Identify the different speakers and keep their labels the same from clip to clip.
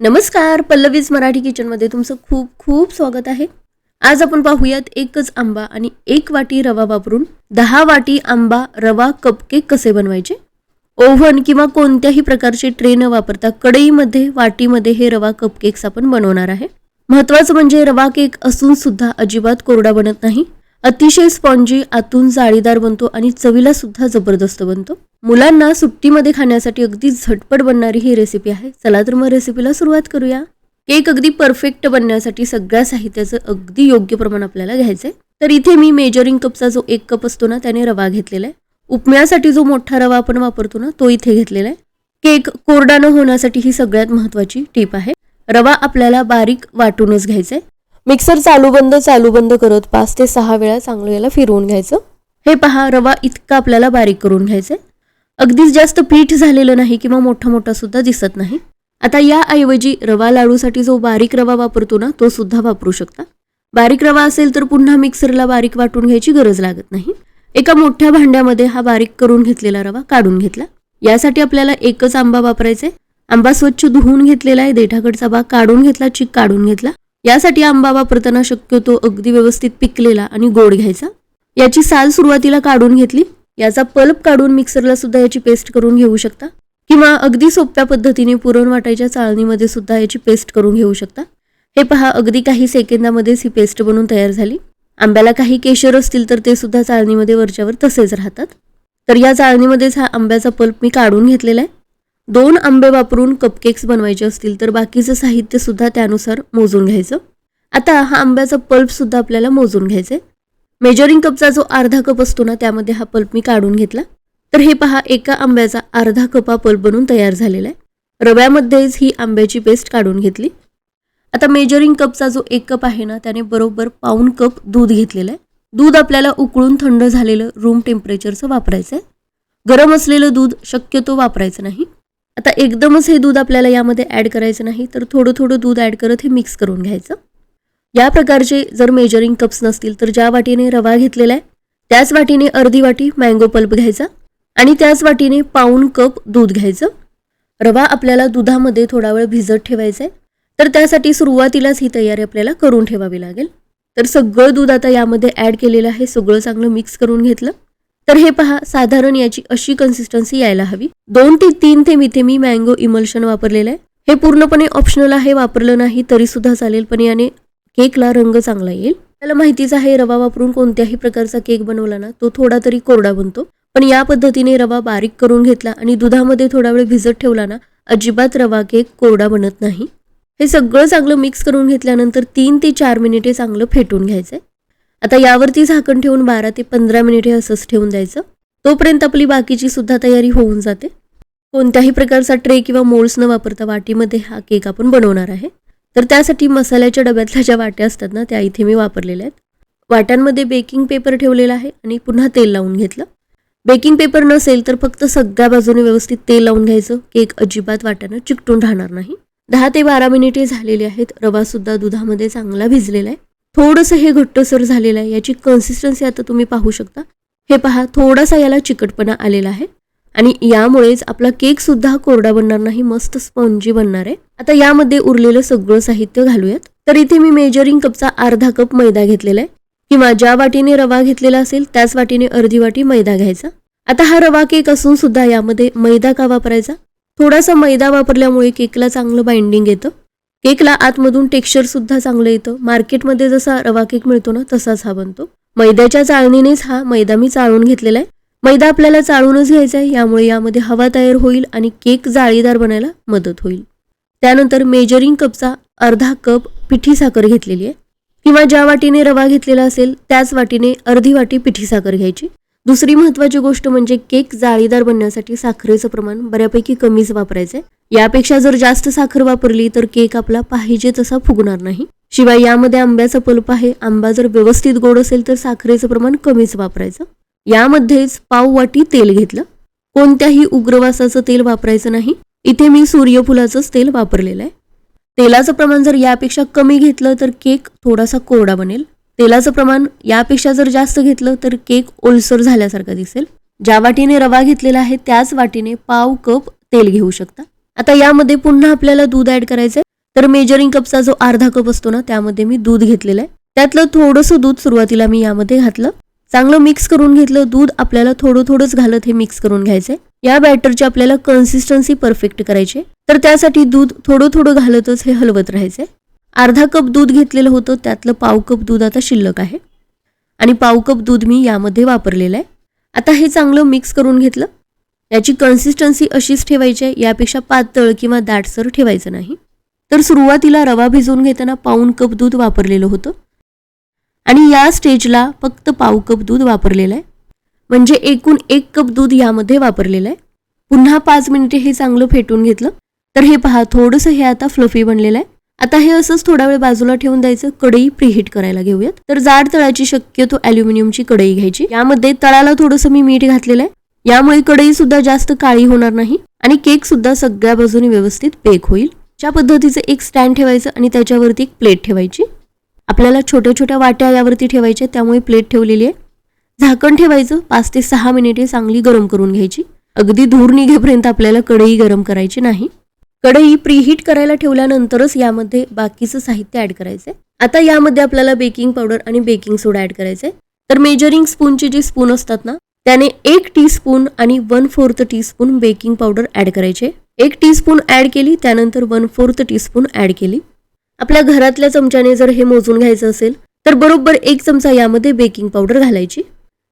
Speaker 1: नमस्कार पल्लवीज मराठी किचनमध्ये तुमचं खूप खूप स्वागत आहे. आज आपण पाहूयात एकच आंबा आणि एक वाटी रवा वापरून दहा वाटी आंबा रवा कपकेक कसे बनवायचे? ओव्हन किंवा कोणत्याही प्रकारचे ट्रे न वापरता कढईमध्ये वाटीमध्ये हे रवा कपकेक्स आपण बनवणार आहे. महत्वाचं म्हणजे रवा केक असून सुद्धा अजिबात कोरडा बनत नाही. अतिशय स्पॉन्जी आतून जाळीदार बनतो आणि चवीला सुद्धा जबरदस्त बनतो. मुलांना सुट्टीमध्ये खाण्यासाठी अगदी झटपट बनणारी ही रेसिपी आहे. चला तर मग रेसिपीला सुरुवात करूया. केक अगदी परफेक्ट बनण्यासाठी सगळ्या साहित्याचं अगदी योग्य प्रमाण आपल्याला घ्यायचंय. तर इथे मी मेजरिंग कपचा जो एक कप असतो ना त्याने रवा घेतलेला आहे. उपम्यासाठी जो मोठा रवा आपण वापरतो ना तो इथे घेतलेला आहे. केक कोरडा न होण्यासाठी ही सगळ्यात महत्वाची टीप आहे. रवा आपल्याला बारीक वाटूनच घ्यायचा आहे मिक्सर चालू बंद चालू बंद करत पाच ते सहा वेळा चांगलं याला फिरवून घ्यायचं. हे पहा रवा इतका आपल्याला बारीक करून घ्यायचं. आहे अगदीच जास्त पीठ झालेलं नाही किंवा मोठा मोठा सुद्धा दिसत नाही. आता याऐवजी रवा लाडूसाठी जो बारीक रवा वापरतो ना तो सुद्धा वापरू शकता. बारीक रवा असेल तर पुन्हा मिक्सरला बारीक वाटून घ्यायची गरज लागत नाही. एका मोठ्या भांड्यामध्ये हा बारीक करून घेतलेला रवा काढून घेतला. यासाठी आपल्याला एकच आंबा वापरायचा. आहे आंबा स्वच्छ धुवून घेतलेला आहे देठाकडचा भाग काढून घेतला चिक काढून घेतला. यासाठी आंबा वापरताना शक्यतो अगदी व्यवस्थित पिकलेला आणि गोड घ्यायचा. याची साल सुरुवातीला काढून घेतली. याचा पल्प काढून मिक्सरला सुद्धा याची पेस्ट करून घेऊ शकता. किंवा अगदी सोप्या पद्धतीने पुरण वाटायच्या चाळणीमध्ये सुद्धा याची पेस्ट करून घेऊ शकता. हे पहा अगदी काही सेकंदामध्येच ही पेस्ट बनून तयार झाली. आंब्याला काही केशर असतील तर ते सुद्धा चाळणीमध्ये वरच्यावर तसेच राहतात. तर या चाळणीमध्येच हा आंब्याचा पल्प मी काढून घेतलेला आहे. दोन आंबे वापरून कपकेक्स बनवायचे असतील तर बाकीचं साहित्य सुद्धा त्यानुसार मोजून घ्यायचं. आता हा आंब्याचा पल्प सुद्धा आपल्याला मोजून घ्यायचा आहे मेजरिंग कपचा जो अर्धा कप असतो ना त्यामध्ये हा पल्प मी काढून घेतला. तर हे पहा एका आंब्याचा अर्धा कप हा पल्प बनून तयार झालेला आहे. रव्यामध्येच ही आंब्याची पेस्ट काढून घेतली. आता मेजरिंग कपचा जो एक कप आहे ना त्याने बरोबर पाऊन कप दूध घेतलेलं आहे. दूध आपल्याला उकळून थंड झालेलं रूम टेम्परेचरचं वापरायचं आहे गरम असलेलं दूध शक्यतो वापरायचं नाही. आता एकदमच हे दूध आपल्याला यामध्ये ॲड करायचं नाही तर थोडं थोडं दूध ॲड करत हे मिक्स करून घ्यायचं. या प्रकारचे जर मेजरिंग कप्स नसतील तर ज्या वाटीने रवा घेतलेला आहे त्याच वाटीने अर्धी वाटी मँगो पल्प घ्यायचा आणि त्याच वाटीने पाऊण कप दूध घ्यायचं. रवा आपल्याला दुधामध्ये थोडा वेळ भिजत ठेवायचा आहे तर त्यासाठी सुरुवातीलाच ही तयारी आपल्याला करून ठेवावी लागेल. तर सगळं दूध आता यामध्ये ॲड केलेलं आहे सगळं चांगलं मिक्स करून घेतलं. तर हे पहा साधारण याची अशी कन्सिस्टन्सी यायला हवी. दोन ते तीन ते मिथे मी मँगो इमल्शन वापरलेलं आहे. हे पूर्णपणे ऑप्शनल आहे वापरलं नाही तरी सुद्धा चालेल पण याने केकला रंग चांगला येईल. त्याला माहितीच आहे रवा वापरून कोणत्याही प्रकारचा केक बनवला ना तो थोडा तरी कोरडा बनतो. पण या पद्धतीने रवा बारीक करून घेतला आणि दुधामध्ये थोडा वेळ भिजत ठेवला ना अजिबात रवा केक कोरडा बनत नाही. हे सगळं चांगलं मिक्स करून घेतल्यानंतर तीन ते चार मिनिटे चांगलं फेटून घ्यायचंय. आता यावरती झाकण ठेवून बारा ते पंधरा मिनिटे असंच ठेवून द्यायचं. तोपर्यंत आपली बाकीची सुद्धा तयारी होऊन जाते. कोणत्याही प्रकारचा ट्रे किंवा मोल्स न वापरता वाटीमध्ये हा केक आपण बनवणार आहे. तर त्यासाठी मसाल्याच्या डब्यातल्या ज्या वाट्या असतात ना त्या इथे मी वापरलेल्या आहेत. वाट्यांमध्ये बेकिंग पेपर ठेवलेला आहे आणि पुन्हा तेल लावून घेतलं. बेकिंग पेपर नसेल तर फक्त सगळ्या बाजूने व्यवस्थित तेल लावून घ्यायचं. केक अजिबात वाट्यानं चिकटून राहणार नाही. दहा ते बारा मिनिटे झालेली आहेत. रवासुद्धा दुधामध्ये चांगला भिजलेला आहे. थोडंसं हे घट्टसर झालेलं आहे. याची कन्सिस्टन्सी आता तुम्ही पाहू शकता. हे पहा थोडासा याला चिकटपणा आलेला आहे. आणि यामुळेच आपला केक सुद्धा कोरडा बनणार नाही मस्त स्पॉन्जी बनणार आहे. आता यामध्ये उरलेलं सगळं साहित्य घालूयात. तर इथे मी मेजरिंग कपचा अर्धा कप मैदा घेतलेला आहे. किंवा ज्या वाटीने रवा घेतलेला असेल त्याच वाटीने अर्धी वाटी मैदा घ्यायचा. आता हा रवा केक असून सुद्धा यामध्ये मैदा का वापरायचा? थोडासा मैदा वापरल्यामुळे केकला चांगलं बाइंडिंग येतं. केकला आतमधून टेक्स्चर सुद्धा चांगलं येतं. मार्केटमध्ये जसा रवा केक मिळतो ना तसाच हा बनतो. मैद्याच्या चाळणीनेच हा मैदा मी चाळून घेतलेला आहे. मैदा आपल्याला चाळूनच घ्यायचा आहे यामुळे यामध्ये हवा तयार होईल आणि केक जाळीदार बनायला मदत होईल. त्यानंतर मेजरिंग कपचा अर्धा कप पिठी साखर घेतलेली आहे. किंवा ज्या वाटीने रवा घेतलेला असेल त्याच वाटीने अर्धी वाटी पिठी साखर घ्यायची. दुसरी महत्वाची गोष्ट म्हणजे केक जाळीदार बनण्यासाठी साखरेचं प्रमाण बऱ्यापैकी कमीच वापरायचं आहे यापेक्षा जर जास्त साखर वापरली तर केक आपला पाहिजे तसा फुगणार नाही. शिवाय यामध्ये आंब्याचा पल्प आहे. आंबा जर व्यवस्थित गोड असेल तर साखरेचं प्रमाण कमीच वापरायचं. यामध्येच पाव वाटी तेल घेतलं. कोणत्याही उग्रवासाचं तेल वापरायचं नाही. इथे मी सूर्यफुलाचंच तेल वापरलेलं आहे. तेलाचं प्रमाण जर यापेक्षा कमी घेतलं तर केक थोडासा कोरडा बनेल. तेलाचं प्रमाण यापेक्षा जर जास्त घेतलं तर केक ओलसर झाल्यासारखा दिसेल. ज्या वाटीने रवा घेतलेला आहे त्याच वाटीने पाव कप तेल घेऊ शकता. आता यामध्ये पुन्हा आपल्याला दूध ऍड करायचंय. तर मेजरिंग कपचा जो अर्धा कप असतो ना त्यामध्ये मी दूध घेतलेलं आहे. त्यातलं थोडंसं दूध सुरुवातीला मी यामध्ये घातलं. चांगलं मिक्स करून घेतलं दूध आपल्याला थोडं थोडंच घालत हे मिक्स करून घ्यायचंय. या बॅटरची आपल्याला कन्सिस्टन्सी परफेक्ट करायची तर त्यासाठी दूध थोडं थोडं घालतच हे हलवत राहायचंय. अर्धा कप दूध घेतलेलं होतं त्यातलं पाव कप दूध आता शिल्लक आहे. आणि पाव कप दूध मी यामध्ये वापरलेलं आहे. आता हे चांगलं मिक्स करून घेतलं. याची कन्सिस्टन्सी अशीच ठेवायची आहे यापेक्षा पातळ किंवा दाटसर ठेवायचं नाही. तर सुरुवातीला रवा भिजवून घेताना पाऊन कप दूध वापरलेलं होतं. आणि या स्टेजला फक्त पाव कप दूध वापरलेलं आहे. म्हणजे एकूण एक कप दूध यामध्ये वापरलेलं आहे. पुन्हा पाच मिनिटे हे चांगलं फेटून घेतलं. तर हे पहा थोडंसं हे आता फ्लफी बनलेलं आहे. आता हे असंच थोडा वेळ बाजूला ठेवून द्यायचं. कढई प्रीहीट करायला घेऊयात. तर जाड तळाची शक्यतो अॅल्युमिनियमची कढई घ्यायची. यामध्ये तळाला थोडंसं मी मीठ घातलेलं आहे. यामुळे कढई सुद्धा जास्त काळी होणार नाही आणि केक सुद्धा सगळ्या बाजूने व्यवस्थित बेक होईल. ज्या पद्धतीचं एक स्टँड ठेवायचं आणि त्याच्यावरती एक प्लेट ठेवायची. आपल्याला छोट्या छोट्या वाट्या यावरती ठेवायच्या त्यामुळे प्लेट ठेवलेली आहे. झाकण ठेवायचं. पाच ते सहा मिनिटे चांगली गरम करून घ्यायची. अगदी धूर निघेपर्यंत आपल्याला कढई गरम करायची नाही. कढई प्रीहीट करायला ठेवल्यानंतरच यामध्ये बाकीचं साहित्य ऍड करायचंय. आता यामध्ये आपल्याला बेकिंग पावडर आणि बेकिंग सोडा ऍड करायचे तर मेजरिंग स्पूनचे जे स्पून असतात ना त्याने एक टी स्पून आणि one fourth teaspoon baking powder add करायचे. एक टी स्पून ऍड केली त्यानंतर one fourth teaspoon add केली. आपल्या घरातल्या चमच्याने जर हे मोजून घ्यायचं असेल तर बरोबर एक चमचा यामध्ये बेकिंग पावडर घालायची.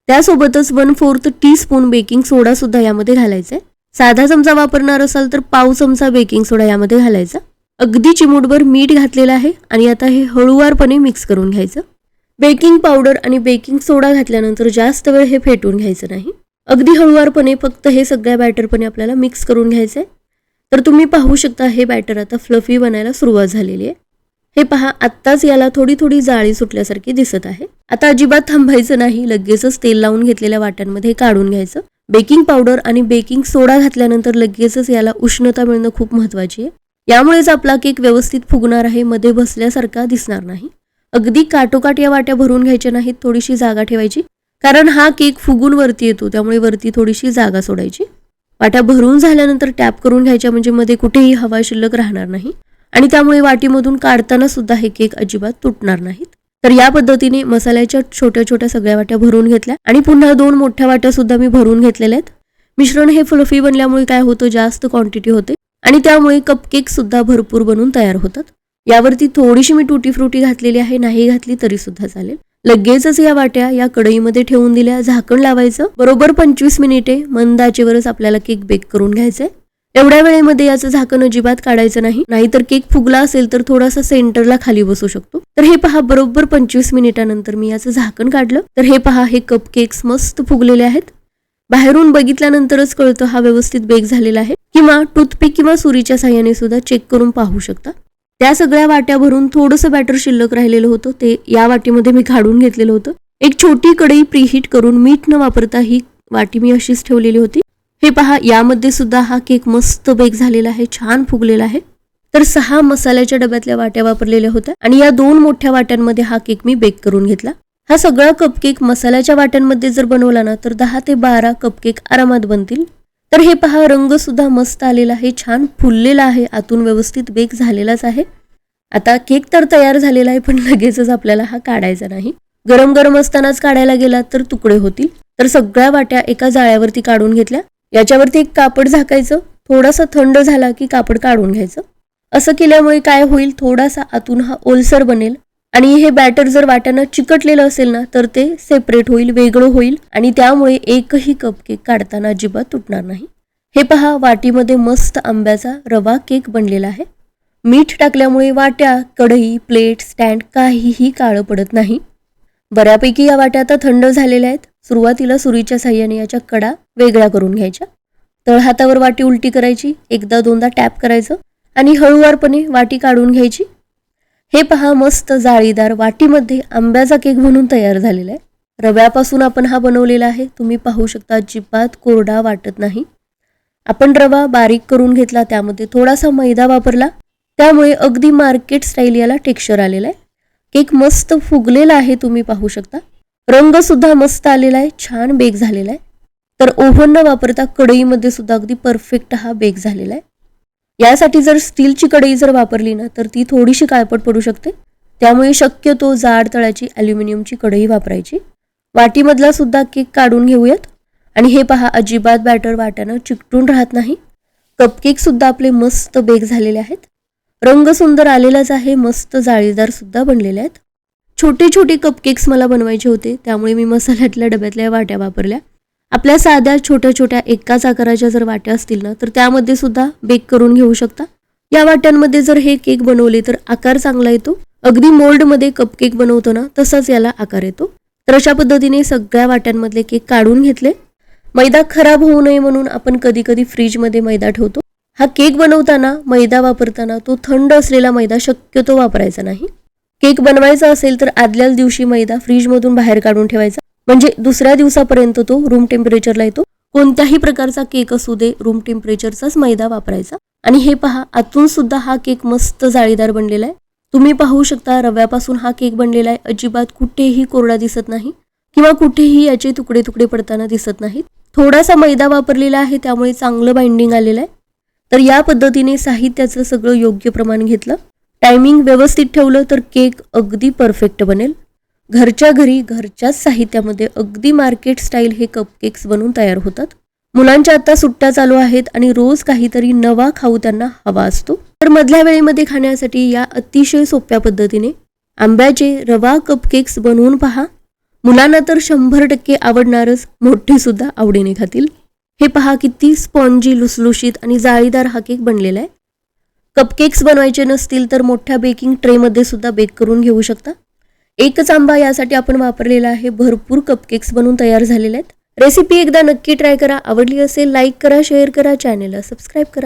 Speaker 1: त्यासोबतच one fourth teaspoon baking soda सुद्धा यामध्ये घालायचा आहे साधा चमचा वापरणार असाल तर पाव चमचा बेकिंग सोडा यामध्ये घालायचा. अगदी चिमूटभर मीठ घातलेलं आहे आणि आता हे हळूवारपणे मिक्स करून घ्यायचं. बेकिंग पावडर आणि बेकिंग सोडा घातल्यानंतर जास्त वेळ हे फेटून घ्यायचं नाही. अगदी हळूवारपणे फक्त हे सगळ्या बॅटरपणे आपल्याला मिक्स करून घ्यायचं आहे तर तुम्ही पाहू शकता हे बॅटर आता फ्लफी बनायला सुरुवात झालेली आहे. हे पहा आत्ताच याला थोडी थोडी जाळी सुटल्यासारखी दिसत आहे. आता अजिबात थांबायचं नाही लगेचच तेल लावून घेतलेल्या वाट्यांमध्ये काढून घ्यायचं. बेकिंग पावडर आणि बेकिंग सोडा घातल्यानंतर लगेचच याला उष्णता मिळणं खूप महत्वाची आहे. यामुळेच आपला केक व्यवस्थित फुगणार आहे मध्ये बसल्यासारखा दिसणार नाही. अगदी काटोकाट या वाट्या भरून घ्यायच्या नाहीत थोडीशी जागा ठेवायची. कारण हा केक फुगून वरती येतो त्यामुळे वरती थोडीशी जागा सोडायची. वाट्या भरून झाल्यानंतर टॅप करून घ्यायच्या म्हणजे मध्ये कुठेही हवा शिल्लक राहणार नाही. आणि त्यामुळे वाटीमधून काढताना सुद्धा हे केक अजिबात तुटणार नाहीत. तर या पद्धतीने मसाल्याच्या छोट्या छोट्या सगळ्या वाट्या भरून घेतल्या आणि पुन्हा दोन मोठ्या वाट्या सुद्धा मी भरून घेतलेल्या आहेत. मिश्रण हे फ्लफी बनल्यामुळे काय होतं? जास्त क्वांटिटी होते आणि त्यामुळे कपकेक सुद्धा भरपूर बनून तयार होतात. यावरती थोडीशी मी टुटी फ्रुटी घातलेली आहे. नाही घातली तरी सुद्धा चालेल. लगेचच या वाट्या या कढईमध्ये ठेवून दिल्या. झाकण लावायचं. बरोबर पंचवीस मिनिटे मंद आचेवरच आपल्याला केक बेक करून घ्यायचंय. एवढ्या वेळेमध्ये याचं झाकण अजिबात काढायचं नाही. नाहीतर केक फुगला असेल तर थोडासा सेंटरला खाली बसू शकतो. तर हे पहा बरोबर पंचवीस मिनिटानंतर मी याचं झाकण काढलं. तर हे पहा हे कप केक्स मस्त फुगलेले आहेत. बाहेरून बघितल्यानंतरच कळतं हा व्यवस्थित बेक झालेला आहे. किंवा टूथपिक किंवा सुरीच्या साह्याने सुद्धा चेक करून पाहू शकता. त्या सगळ्या वाट्या भरून थोडंसं बॅटर शिल्लक राहिलेलं होतं. ते या वाटीमध्ये मी काढून घेतलेलं होतं. एक छोटी कढई प्रीहीट करून मीठ न वापरता ही वाटी मी अशीच ठेवलेली होती. हे पहा यामध्ये सुद्धा हा केक मस्त बेक झालेला आहे छान फुगलेला आहे. तर सहा मसाल्याच्या डब्यातल्या वाट्या वापरलेल्या होत्या आणि या दोन मोठ्या वाट्यांमध्ये हा केक मी बेक करून घेतला. हा सगळा कपकेक मसाल्याच्या वाट्यांमध्ये जर बनवला ना तर दहा ते बारा कपकेक आरामात बनतील. तर हे पहा रंग सुद्धा मस्त आलेला आहे छान फुललेला आहे आतून व्यवस्थित बेक झालेलाच आहे. आता केक तर तयार झालेला आहे पण लगेचच आपल्याला हा काढायचा नाही. गरम गरम असतानाच काढायला गेला तर तुकडे होतील. तर सगळ्या वाट्या एका जाळ्यावरती काढून घेतल्या. याच्यावरती एक कापड झाकायचं थोडासा थंड झाला की कापड काढून घ्यायचं. असं केल्यामुळे काय होईल थोडासा आतून हा ओलसर बनेल आणि हे बॅटर जर वाट्यानं चिकटलेलं असेल ना तर ते सेपरेट होईल वेगळं होईल आणि त्यामुळे एकही कपकेक काढताना अजिबात तुटणार नाही. हे पहा वाटीमध्ये मस्त आंब्याचा रवा केक बनलेला आहे. मीठ टाकल्यामुळे वाट्या कढई प्लेट स्टँड काहीही काळं पडत नाही. बऱ्यापैकी या वाट्या आता थंड झालेल्या आहेत. सुरुवातीला सुरीच्या साह्याने याच्या कडा वेगळ्या करून घ्यायच्या. तळहातावर वाटी उलटी करायची. एकदा दोनदा टॅप करायचं. आणि हळूवारपणे वाटी काढून घ्यायची. हे पहा मस्त जाळीदार वाटीमध्ये आंब्याचा केक म्हणून तयार झालेला आहे. रव्यापासून आपण हा बनवलेला आहे. तुम्ही पाहू शकता अजिबात कोरडा वाटत नाही. आपण रवा बारीक करून घेतला. त्यामध्ये थोडासा मैदा वापरला. त्यामुळे अगदी मार्केट स्टाईल याला टेक्स्चर आलेला आहे. केक मस्त फुगलेला आहे तुम्ही पाहू शकता. रंग सुद्धा मस्त आलेला आहे छान बेक झालेला आहे. तर ओव्हन न वापरता कढईमध्ये सुद्धा अगदी परफेक्ट हा बेक झालेला आहे. यासाठी जर स्टीलची कढई जर वापरली ना तर ती थोडीशी काळपट पडू शकते. त्यामुळे शक्यतो जाड तळाची ॲल्युमिनियमची कढई वापरायची. वाटीमधला सुद्धा केक काढून घेऊयात. आणि हे पहा अजिबात बॅटर वाट्यानं चिकटून राहत नाही. कपकेक सुद्धा आपले मस्त बेक झालेले आहेत. रंग सुंदर आलेलाच आहे मस्त जाळीदार सुद्धा बनलेले आहेत. छोटे छोटे कपकेक्स मला बनवायचे होते त्यामुळे मी मसाल्यातल्या डब्यातल्या वाट्या वापरल्या. आपल्या साध्या छोट्या छोट्या एकाच आकाराच्या जर वाट्या असतील ना तर त्यामध्ये सुद्धा बेक करून घेऊ शकता. या वाट्यांमध्ये जर हे केक बनवले तर आकार चांगला येतो. अगदी मोल्डमध्ये कपकेक बनवतो ना तसाच याला आकार येतो. तर अशा पद्धतीने सगळ्या वाट्यांमधले केक काढून घेतले. मैदा खराब होऊ नये म्हणून आपण कधी कधी फ्रीजमध्ये मैदा ठेवतो. हा केक बनवताना मैदा वापरताना तो थंड असलेला मैदा शक्यतो वापरायचा नाही. केक बनवायचा असेल तर आदल्याच दिवशी मैदा फ्रीजमधून बाहेर काढून ठेवायचा. म्हणजे दुसऱ्या दिवसापर्यंत तो रूम टेम्परेचरला येतो. कोणत्याही प्रकारचा केक असू दे रूम टेम्परेचरचाच मैदा वापरायचा. आणि हे पहा आतून सुद्धा हा केक मस्त जाळीदार बनलेला आहे. तुम्ही पाहू शकता रव्यापासून हा केक बनलेला आहे. अजिबात कुठेही कोरडा दिसत नाही किंवा कुठेही याचे तुकडे तुकडे पडताना दिसत नाहीत. थोडासा मैदा वापरलेला आहे त्यामुळे चांगलं बाइंडिंग आलेलं आहे. तर या पद्धतीने साहित्याचं सगळं योग्य प्रमाण घेतलं. टायमिंग व्यवस्थित ठेवलं तर केक अगदी परफेक्ट बनेल. घरच्या घरी घरच्याच साहित्यामध्ये अगदी मार्केट स्टाईल हे कपकेक्स बनवून तयार होतात. मुलांच्या आता सुट्ट्या चालू आहेत आणि रोज काहीतरी नवा खाऊ त्यांना हवा असतो. तर मधल्या वेळेमध्ये खाण्यासाठी या अतिशय सोप्या पद्धतीने आंब्याचे रवा कपकेक्स बनवून पहा. मुलांना तर शंभर टक्के आवडणारच मोठे सुद्धा आवडीने खातील. हे पहा किती स्पॉन्जी लुसलुशीत आणि जाळीदार हा केक बनलेला आहे. कपकेक्स बनवायचे नसतील तर मोठ्या बेकिंग ट्रेमध्ये सुद्धा बेक करून घेऊ शकता. एकच आंबा यासाठी आपण वापरलेला आहे. भरपूर कपकेक्स बनवून तयार झालेले आहेत. रेसिपी एकदा नक्की ट्राय करा. आवडली असेल लाईक करा शेअर करा चॅनेलला सबस्क्राईब करा.